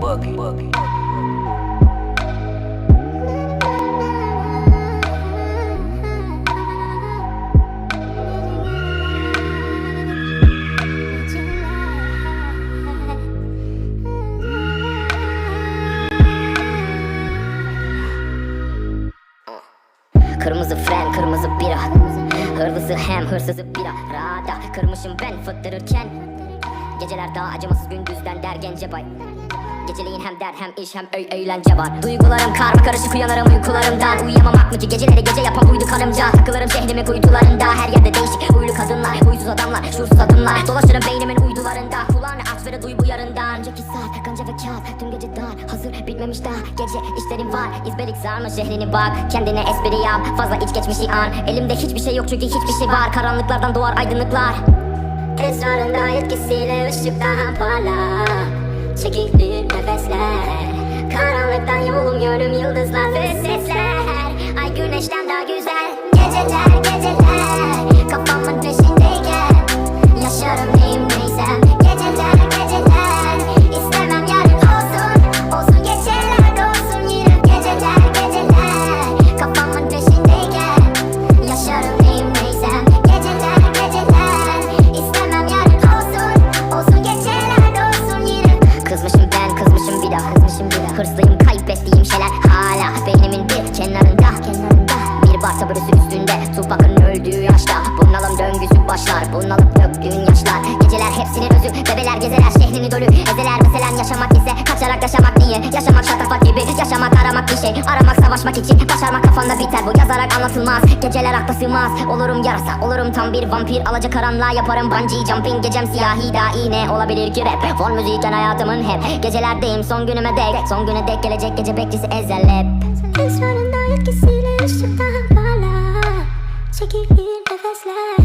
buggy, buggy. Kırmızı fren, kırmızı bira. Hırlısı hem hırsızı bira. Rada kırmışım ben fıttırırken. Geceler daha acımasız gündüzden der gencebay Geceleyin hem dert hem iş hem öy eğlence var. Duygularım karma karışık uyanırım uykularımdan. Uyuyamamak mı ki geceleri gece yapan uydu karımca. Takılırım şehrimin kuytularında Her yerde değişik huylu kadınlar Huysuz adamlar, şuursuz adımlar. Dolaşırım beynimin uydularında. Kulağını aç ve duy bu yarından Önceki saat, kanca ve kağıt Tüm gece dar, hazır bitmemiş daha Gece işlerim var, izbelik sarma şehrini bak Kendine espri yap, fazla iç geçmişi an. Elimde hiçbir şey yok çünkü hiçbir şey var. Karanlıklardan doğar aydınlıklar. Esrarında etkisiyle ışık daha parlak. Çekilir nefesler Karanlıktan yolum yönüm yıldızlar ve sesler daha Hırslıyım kaybettiğim şeyler. Hala Beynimin bir kenarında Kenarında. Bir bar taburesi üstünde. Tupac'ın öldüğü yaşta. Bunalım döngüsü başlar Bunalıp döktüğün yaşlar. Geceler hepsinin özü Bebeler gezeler şehrini dolu Ezeler ise Kaçarak yaşamak niye Yaşamak şatafat gibi Yaşamak aramak bir şey. Aramak savaşmak için Başarmak kafanda biter. Bu yazarak anlatılmaz Geceler akla sığmaz. Olurum yarasa Olurum tam bir vampir. Alaca karanlığa yaparım bungee jumping. Gecem siyahi dahi ne olabilir ki rap? Fon müzikken hayatımın hep Gecelerdeyim. Son günüme dek Son güne dek gelecek gece bekçisi ezel hep Esrarında etkisiyle ışık daha parlak. Çekilir nefesler